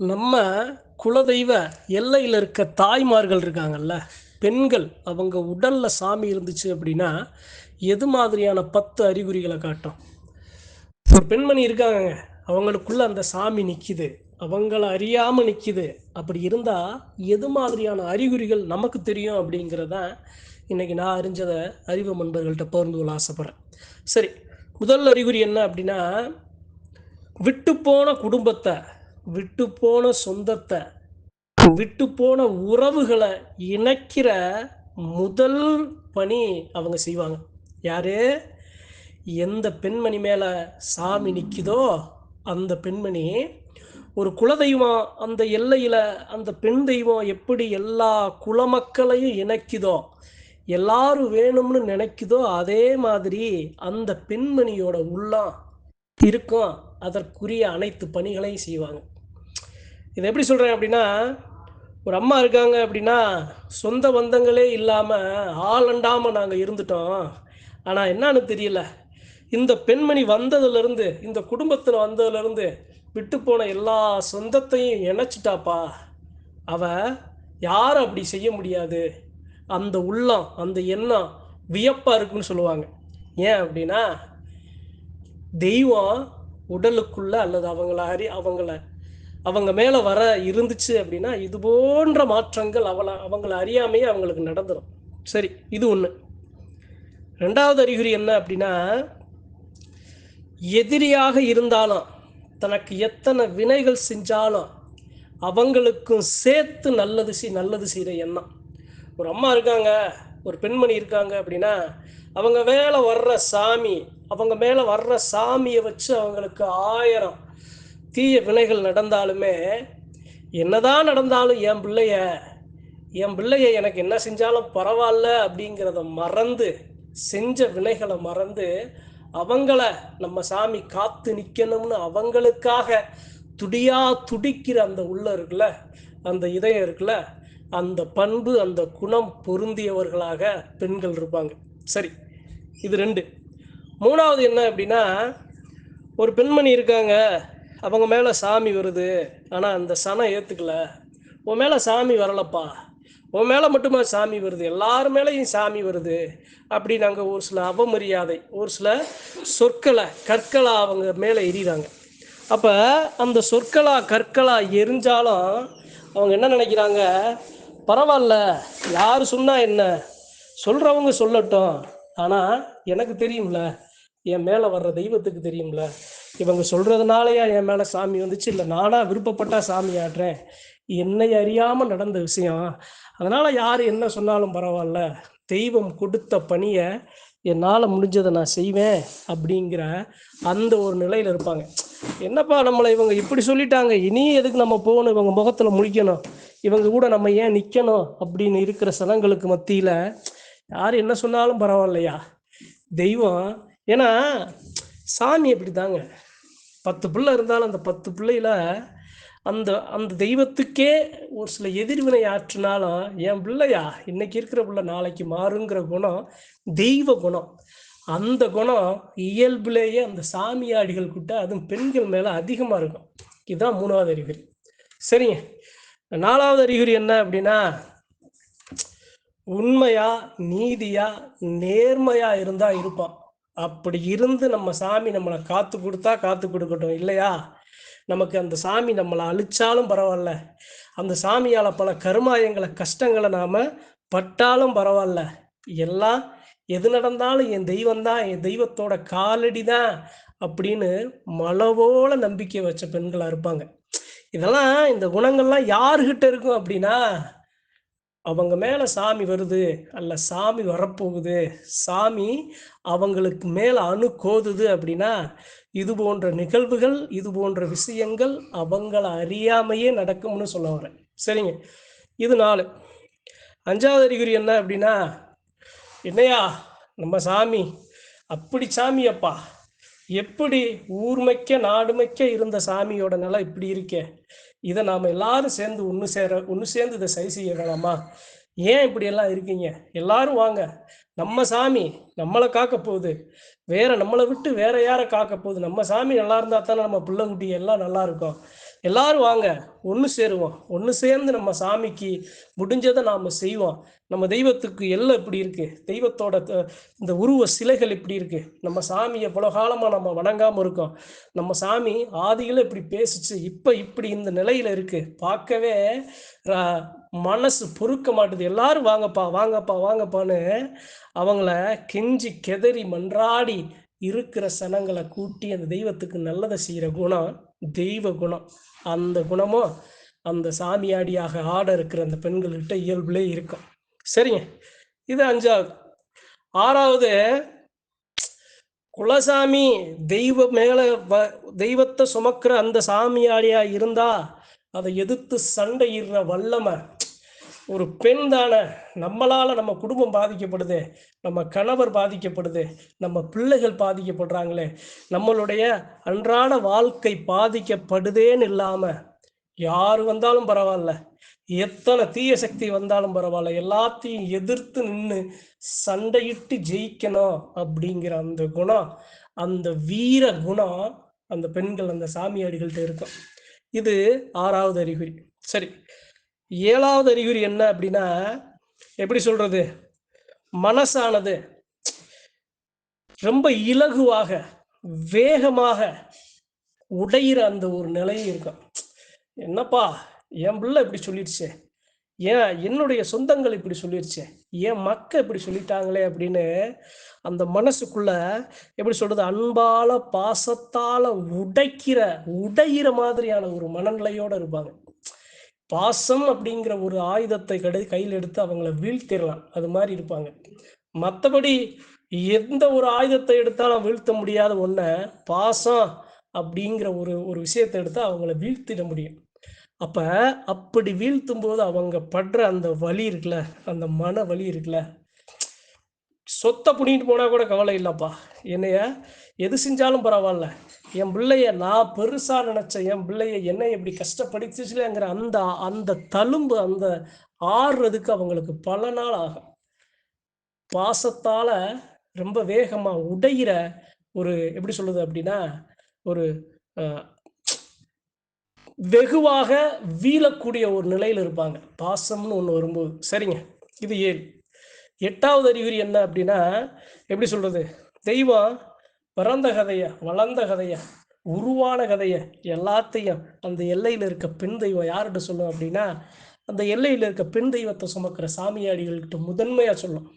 நம்ம குலதெய்வ எல்லையில் இருக்க தாய்மார்கள் இருக்காங்கல்ல பெண்கள் அவங்க உடலில் சாமி இருந்துச்சு அப்படின்னா எது மாதிரியான பத்து அறிகுறிகளை காட்டும்? ஒரு பெண்மணி இருக்காங்க அவங்களுக்குள்ள அந்த சாமி நிற்கிது அவங்கள அறியாமல் நிற்கிது அப்படி இருந்தால் எது மாதிரியான அறிகுறிகள் நமக்கு தெரியும் அப்படிங்கிறத இன்றைக்கி நான் அறிஞ்சதை அறிவு நண்பர்கள்ட்ட பகிர்ந்து கொள்ள ஆசைப்பட்றேன். சரி முதல் அறிகுறி என்ன அப்படின்னா விட்டு போன குடும்பத்தை விட்டு போன சொந்தத்தை விட்டு போன உறவுகளை இணைக்கிற முதல் பணி அவங்க செய்வாங்க. யாரு? எந்த பெண்மணி மேலே சாமி நிற்குதோ அந்த பெண்மணி ஒரு குலதெய்வம் அந்த எல்லையில் அந்த பெண் தெய்வம் எப்படி எல்லா குலமக்களையும் இணைக்குதோ எல்லாரும் வேணும்னு நினைக்குதோ அதே மாதிரி அந்த பெண்மணியோட உள்ளம் இருக்கும். அதற்குரிய அனைத்து பணிகளையும் செய்வாங்க. இதை எப்படி சொல்கிறேன் அப்படின்னா ஒரு அம்மா இருக்காங்க அப்படின்னா சொந்த பந்தங்களே இல்லாமல் ஆளண்டாமல் நாங்கள் இருந்துட்டோம். ஆனால் என்னன்னு தெரியல. இந்த பெண்மணி வந்ததுலேருந்து இந்த குடும்பத்தில் வந்ததுலேருந்து விட்டு போன எல்லா சொந்தத்தையும் இணைச்சிட்டாப்பா. அவ யாரும் அப்படி செய்ய முடியாது. அந்த உள்ளம் அந்த எண்ணம் வியப்பாக இருக்குன்னு சொல்லுவாங்க. ஏன் அப்படின்னா தெய்வம் உடலுக்குள்ள அல்லது அவங்கள அறி அவங்கள அவங்க மேலே வர இருந்துச்சு அப்படின்னா இது போன்ற மாற்றங்கள் அவளை அவங்கள அறியாமையே அவங்களுக்கு நடந்துடும் சரி இது ஒன்று ரெண்டாவது அறிகுறி என்ன அப்படின்னா எதிரியாக இருந்தாலும் தனக்கு எத்தனை வினைகள் செஞ்சாலும் அவங்களுக்கும் சேர்த்து நல்லது செய் நல்லது செய்கிற எண்ணம். ஒரு அம்மா இருக்காங்க ஒரு பெண்மணி இருக்காங்க அப்படின்னா அவங்க மேலே வர்ற சாமி அவங்க மேலே வர்ற சாமியை வச்சு அவங்களுக்கு ஆயிரம் தீய வினைகள் நடந்தாலுமே என்னதான் நடந்தாலும் என் பிள்ளைய என் பிள்ளைய எனக்கு என்ன செஞ்சாலும் பரவாயில்ல அப்படிங்கிறத மறந்து செஞ்ச வினைகளை மறந்து அவங்கள நம்ம சாமி காத்து நிற்கணும்னு அவங்களுக்காக துடியா துடிக்கிற அந்த உள்ள இருக்குல்ல அந்த இதயம் இருக்குல்ல அந்த பண்பு அந்த குணம் பொருந்தியவர்களாக பெண்கள் இருப்பாங்க. சரி இது ரெண்டு. மூணாவது என்ன அப்படின்னா ஒரு பெண்மணி இருக்காங்க. அவங்க மேலே சாமி வருது. ஆனால் அந்த சனம் ஏற்றுக்கல உன் மேலே சாமி வரலப்பா. உன் மேலே மட்டுமா சாமி வருது? எல்லார் மேலேயும் சாமி வருது. அப்படி நாங்கள் ஒரு சில அவமரியாதை ஒரு சில சொற்களை கற்களா அவங்க மேலே எறிகிறாங்க அப்போ அந்த சொற்களா கற்களாக எரிஞ்சாலும் அவங்க என்ன நினைக்கிறாங்க? பரவாயில்ல யார் சொன்னால் என்ன? சொல்கிறவங்க சொல்லட்டும். ஆனால் எனக்கு தெரியும்ல என் மேலே வர்ற தெய்வத்துக்கு தெரியும்ல இவங்க சொல்கிறதுனாலயா என் மேலே சாமி வந்துச்சு? இல்லை நானாக விருப்பப்பட்டா சாமி ஆடுறேன். என்னை அறியாமல் நடந்த விஷயம். அதனால் யார் என்ன சொன்னாலும் பரவாயில்ல. தெய்வம் கொடுத்த பணியை என்னால் முடிஞ்சதை நான் செய்வேன் அப்படிங்கிற அந்த ஒரு நிலையில் இருப்பாங்க. என்னப்பா நம்மளை இவங்க இப்படி சொல்லிட்டாங்க? இனி எதுக்கு நம்ம போகணும்? இவங்க முகத்தில் முழிக்கணும். இவங்க கூட நம்ம ஏன் நிற்கணும் அப்படின்னு இருக்கிற சனங்களுக்கு மத்தியில் யார் என்ன சொன்னாலும் பரவாயில்லையா? தெய்வம். ஏன்னா சாமி அப்படி தாங்க பத்து பிள்ளை இருந்தாலும் அந்த பத்து பிள்ளையில அந்த அந்த தெய்வத்துக்கே ஒரு சில எதிர்வினை ஆற்றினாலும் என் பிள்ளையா இன்னைக்கு இருக்கிற பிள்ளை நாளைக்கு மாறுங்கிற குணம் தெய்வ குணம். அந்த குணம் இயல்புலேயே அந்த சாமியாடிகள் கிட்ட அதுவும் பெண்கள் மேலே அதிகமாக இருக்கும். இதுதான் மூணாவது அறிகுறி. சரிங்க. நாலாவது அறிகுறி என்ன அப்படின்னா உண்மையா நீதியா நேர்மையா இருந்தா இருப்பான். அப்படி இருந்து நம்ம சாமி நம்மளை காத்து கொடுத்தா காத்து கொடுக்கட்டும் இல்லையா? நமக்கு அந்த சாமி நம்மளை அழிச்சாலும் பரவாயில்ல. அந்த சாமியால பல கருமாயங்களை கஷ்டங்களை நாம பட்டாலும் பரவாயில்ல. எல்லாம் எது நடந்தாலும் என் தெய்வம் தான் என் தெய்வத்தோட காலடி தான் அப்படின்னு மலவோல நம்பிக்கை வச்ச பெண்களாக இருப்பாங்க. இதெல்லாம் இந்த குணங்கள்லாம் யாருக்கிட்ட இருக்கும் அப்படின்னா அவங்க மேலே சாமி வருது அல்ல சாமி வரப்போகுது. சாமி அவங்களுக்கு மேலே அணு கோதுது அப்படின்னா இது போன்ற நிகழ்வுகள் இது போன்ற விஷயங்கள் அவங்கள அறியாமையே நடக்கும்னு சொல்ல வரேன். சரிங்க? இது நாலு. அஞ்சாவது அறிகுறி என்ன அப்படின்னா என்னையா நம்ம சாமி அப்படி சாமி அப்பா எப்படி ஊர்மைக்க நாடுமைக்க இருந்த சாமியோட நிலை இப்படி இருக்கே? இதை நாம் எல்லாரும் சேர்ந்து ஒன்று சேர ஒன்று சேர்ந்து இதை சரி செய்ய வேணாமா ஏன் இப்படி எல்லாம் இருக்கீங்க? எல்லாரும் வாங்க. நம்ம சாமி நம்மளை காக்க போகுது. வேற நம்மளை விட்டு வேற யாரை காக்க போகுது? நம்ம சாமி நல்லா இருந்தா தானே நம்ம பிள்ளை குட்டி எல்லாம் நல்லா இருக்கும். எல்லாரும் வாங்க ஒன்று சேருவோம். ஒன்று சேர்ந்து நம்ம சாமிக்கு முடிஞ்சதை நாம் செய்வோம். நம்ம தெய்வத்துக்கு எல்லாம் இப்படி இருக்குது தெய்வத்தோட த- இந்த உருவ சிலைகள் இப்படி இருக்குது நம்ம சாமியை பல காலமாக நம்ம வணங்காமல் இருக்கோம். நம்ம சாமி ஆதியில் இப்படி பேசிச்சு இப்போ இப்படி இந்த நிலையில் இருக்குது பார்க்கவே மனசு பொறுக்க மாட்டுது. எல்லாரும் வாங்கப்பா வாங்கப்பா வாங்கப்பான்னு அவங்கள கெஞ்சி கெதறி மன்றாடி இருக்கிற சனங்களை கூட்டி அந்த தெய்வத்துக்கு நல்லதை செய்கிற குணம் தெய்வ குணம். அந்த குணமும் அந்த சாமியாடியாக ஆட இருக்கிற அந்த பெண்கள்கிட்ட இயல்புலே இருக்கும். சரிங்க. இது அஞ்சாவது. ஆறாவது குலசாமி தெய்வ மேல வ- தெய்வத்தை சுமக்கிற அந்த சாமியாடியா இருந்தா அதை எதிர்த்து சண்டையிடுற வல்லமை ஒரு பெண் தானே நம்மளால் நம்ம குடும்பம் பாதிக்கப்படுது நம்ம கணவர் பாதிக்கப்படுது நம்ம பிள்ளைகள் பாதிக்கப்படுறாங்களே நம்மளுடைய அன்றாட வாழ்க்கை பாதிக்கப்படுதேன்னு இல்லாமல் யார் வந்தாலும் பரவாயில்ல. எத்தனை தீய சக்தி வந்தாலும் பரவாயில்ல. எல்லாத்தையும் எதிர்த்து நின்று சண்டையிட்டு ஜெயிக்கணும் அப்படிங்கிற அந்த குணம் அந்த வீர குணம் அந்த பெண்கள் அந்த சாமியாடிகள்கிட்ட இருக்கும். இது ஆறாவது அறிகுறி. சரி. ஏழாவது அறிகுறி என்ன அப்படின்னா எப்படி சொல்றது? மனசானது ரொம்ப இலகுவாக வேகமாக உடையிற அந்த ஒரு நிலையும் இருக்கும். என்னப்பா என் பிள்ளை இப்படி சொல்லிடுச்சே. ஏன் என்னுடைய சொந்தங்கள் இப்படி சொல்லிடுச்சு. ஏன் மக்கள் இப்படி சொல்லிட்டாங்களே அப்படின்னு அந்த மனசுக்குள்ள எப்படி சொல்றது? அன்பால பாசத்தால உடைக்கிற உடையிற மாதிரியான ஒரு மனநிலையோட இருப்பாங்க. பாசம் அப்படிங்கிற ஒரு ஆயுதத்தை கடை கையில் எடுத்து அவங்கள வீழ்த்திடலாம். அது மாதிரி இருப்பாங்க. மற்றபடி எந்த ஒரு ஆயுதத்தை எடுத்தாலும் வீழ்த்த முடியாத ஒன்றை பாசம் அப்படிங்கிற ஒரு ஒரு விஷயத்தை எடுத்து அவங்கள வீழ்த்திட முடியும். அப்ப அப்படி வீழ்த்தும் போது அவங்க படுற அந்த வலி இருக்குல்ல அந்த மன வலி இருக்குல்ல சொத்தை புடிங்கிட்டு போனால் கூட கவலை இல்லைப்பா. என்னைய எது செஞ்சாலும் பரவாயில்ல. என் பிள்ளைய நான் பெருசாக நினச்ச என் பிள்ளைய என்னை எப்படி கஷ்டப்படுத்துச்சுலங்கிற அந்த அந்த தழும்பு அந்த ஆறுறதுக்கு அவங்களுக்கு பல நாள் ஆகும். பாசத்தால் ரொம்ப வேகமாக உடையிற ஒரு எப்படி சொல்லுது அப்படின்னா ஒரு வெகுவாக வீழக்கூடிய ஒரு நிலையில் இருப்பாங்க. பாசம்னு ஒன்று வரும்போது. சரிங்க. இது ஏழு. எட்டாவது அறிகுறி என்ன அப்படின்னா எப்படி சொல்றது? தெய்வம் பிறந்த கதையை வளர்ந்த கதையை உருவான கதையை எல்லாத்தையும் அந்த எல்லையில் இருக்க பெண் தெய்வம் யார்கிட்ட சொல்லும் அப்படின்னா அந்த எல்லையில் இருக்க பெண் தெய்வத்தை சுமக்கிற சாமியாடிகள்கிட்ட முதன்மையாக சொல்லும்.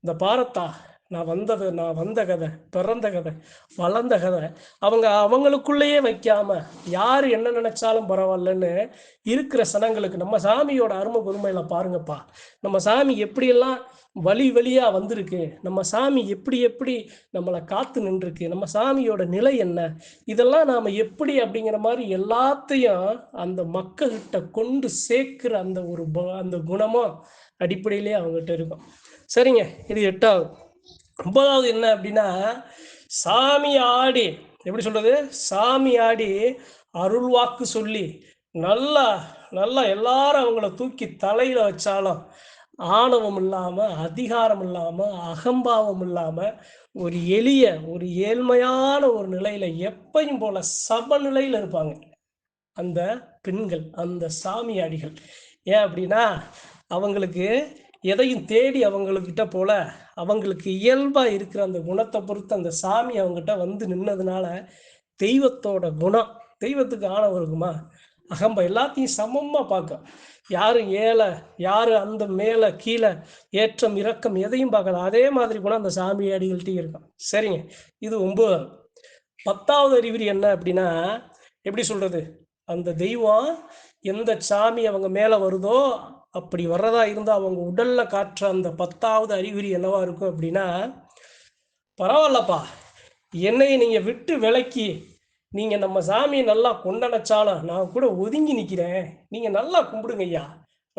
இந்த பாரத்தா நான் வந்தது நான் வந்த கதை பிறந்த கதை வளர்ந்த கதை அவங்க அவங்களுக்குள்ளேயே வைக்காம யார் என்ன நினைச்சாலும் பரவாயில்லன்னு இருக்கிற சனங்களுக்கு நம்ம சாமியோட அருமை பெருமையில பாருங்கப்பா. நம்ம சாமி எப்படியெல்லாம் வழி வழியா வந்திருக்கு நம்ம சாமி எப்படி எப்படி நம்மளை காத்து நின்றுருக்கு நம்ம சாமியோட நிலை என்ன இதெல்லாம் நாம எப்படி அப்படிங்கிற மாதிரி எல்லாத்தையும் அந்த மக்கள்கிட்ட கொண்டு சேர்க்கிற அந்த ஒரு அந்த குணமும் அடிப்படையிலே அவங்ககிட்ட இருக்கும். சரிங்க இது எட்டாவது. ஒன்பதாவது என்ன அப்படின்னா சாமி ஆடி எப்படி சொல்றது? சாமி ஆடி அருள்வாக்கு சொல்லி நல்லா நல்லா எல்லாரும் அவங்கள தூக்கி தலையில வச்சாலும் ஆணவம் இல்லாம அதிகாரம் இல்லாம அகம்பாவம் இல்லாம ஒரு எளிய ஒரு ஏழ்மையான ஒரு நிலையில எப்பையும் போல சமநிலையில இருப்பாங்க. அந்த பெண்கள் அந்த சாமியாடிகள் ஏன் அப்படின்னா அவங்களுக்கு எதையும் தேடி அவங்கக்கிட்ட போல அவங்களுக்கு இயல்பாக இருக்கிற அந்த குணத்தை பொறுத்து அந்த சாமி அவங்ககிட்ட வந்து நின்னதுனால தெய்வத்தோட குணம் தெய்வத்துக்கு ஆணவம் இருக்குமா? அகம்ப எல்லாத்தையும் சமமாக பார்க்கும். யாரும் ஏழை யாரு அந்த மேலே கீழே ஏற்றம் இறக்கம் எதையும் பார்க்கல. அதே மாதிரி குணம் அந்த சாமி அடிகள்கிட்டையும் இருக்கும் சரிங்க. இது ஒன்பதாவது பத்தாவது அறிகுறி என்ன அப்படின்னா எப்படி சொல்றது? அந்த தெய்வம் எந்த சாமி அவங்க மேலே வருதோ அப்படி வர்றதா இருந்தால் அவங்க உடல்ல காற்ற அந்த பத்தாவது அறிகுறி என்னவா இருக்கும் அப்படின்னா பரவாயில்லப்பா என்னையை நீங்க விட்டு விலக்கி நீங்க நம்ம சாமியை நல்லா கொண்டனச்சாலும் நான் கூட ஒதுங்கி நிற்கிறேன் நீங்க நல்லா கும்பிடுங்க ஐயா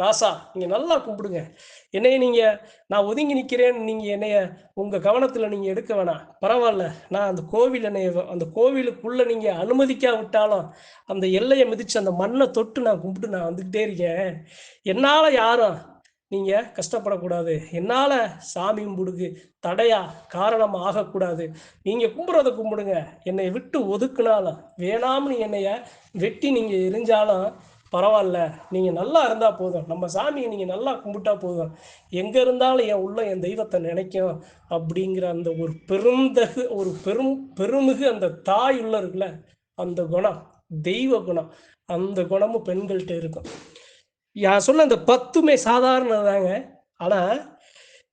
ராசா நீங்கள் நல்லா கும்பிடுங்க. என்னைய நீங்கள் நான் ஒதுங்கி நிற்கிறேன் நீங்கள் என்னைய உங்கள் கவனத்தில் நீங்கள் எடுக்க வேணாம். பரவாயில்ல நான் அந்த கோவில் என்னைய அந்த கோவிலுக்குள்ளே நீங்கள் அனுமதிக்கா விட்டாலும் அந்த எல்லையை மிதித்து அந்த மண்ணை தொட்டு நான் கும்பிட்டு நான் வந்துக்கிட்டே இருக்கேன். என்னால் யாரும் நீங்கள் கஷ்டப்படக்கூடாது. என்னால் சாமி கும்பிடுக்கு தடையா காரணம் ஆகக்கூடாது. நீங்கள் கும்பிட்றத கும்பிடுங்க. என்னை விட்டு ஒதுக்குனாலும் வேணாம்னு என்னைய வெட்டி நீங்கள் எரிஞ்சாலும் பரவாயில்ல நீங்கள் நல்லா இருந்தால் போதும். நம்ம சாமியை நீங்கள் நல்லா கும்பிட்டா போதும். எங்கே இருந்தாலும் என் உள்ள என் தெய்வத்தை நினைக்கும் அப்படிங்கிற அந்த ஒரு பெருந்தகு ஒரு பெரும் பெருமிகு அந்த தாய் உள்ள இருக்குல்ல அந்த குணம் தெய்வ குணம் அந்த குணமும் பெண்கள்கிட்ட இருக்கும். நான் சொன்ன இந்த பத்துமே சாதாரணதாங்க. ஆனால்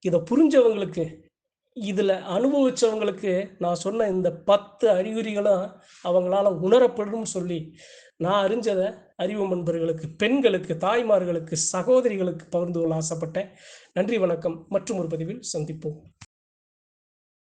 இதை புரிஞ்சவங்களுக்கு இதில் அனுபவிச்சவங்களுக்கு நான் சொன்ன இந்த பத்து அறிகுறிகளும் அவங்களால உணரப்படும் சொல்லி நான் அறிஞ்சதை அறிவு நண்பர்களுக்கு பெண்களுக்கு தாய்மார்களுக்கு சகோதரிகளுக்கு பகிர்ந்து கொள்ள ஆசைப்பட்டேன். நன்றி வணக்கம். மற்றும் ஒரு பதிவில் சந்திப்போம்.